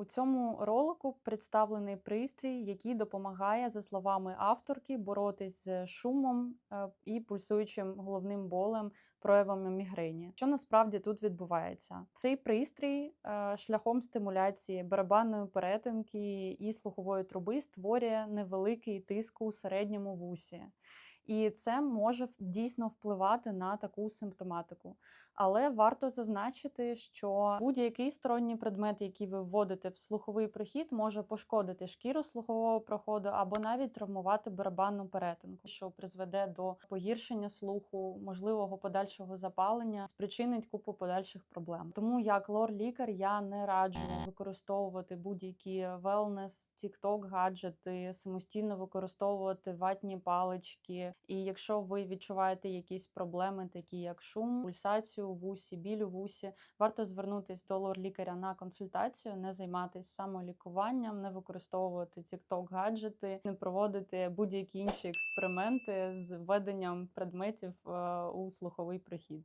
У цьому ролику представлений пристрій, який допомагає, за словами авторки, боротись з шумом е, і пульсуючим головним болем, проявами мігрені. Що насправді тут відбувається? Цей пристрій е, шляхом стимуляції барабанної перетинки і слухової труби створює невеликий тиск у середньому вусі. І це може дійсно впливати на таку симптоматику. Але варто зазначити, що будь-який сторонній предмет, який ви вводите в слуховий прохід, може пошкодити шкіру слухового проходу або навіть травмувати барабанну перетинку, що призведе до погіршення слуху, можливого подальшого запалення, спричинить купу подальших проблем. Тому як лор-лікар я не раджу використовувати будь-які велнес, тікток, гаджети, самостійно використовувати ватні палички. І якщо ви відчуваєте якісь проблеми, такі як шум, пульсацію в вусі, біль у вусі, варто звернутись до лор-лікаря на консультацію, не займатися самолікуванням, не використовувати тікток гаджети, не проводити будь-які інші експерименти з введенням предметів е, у слуховий прохід.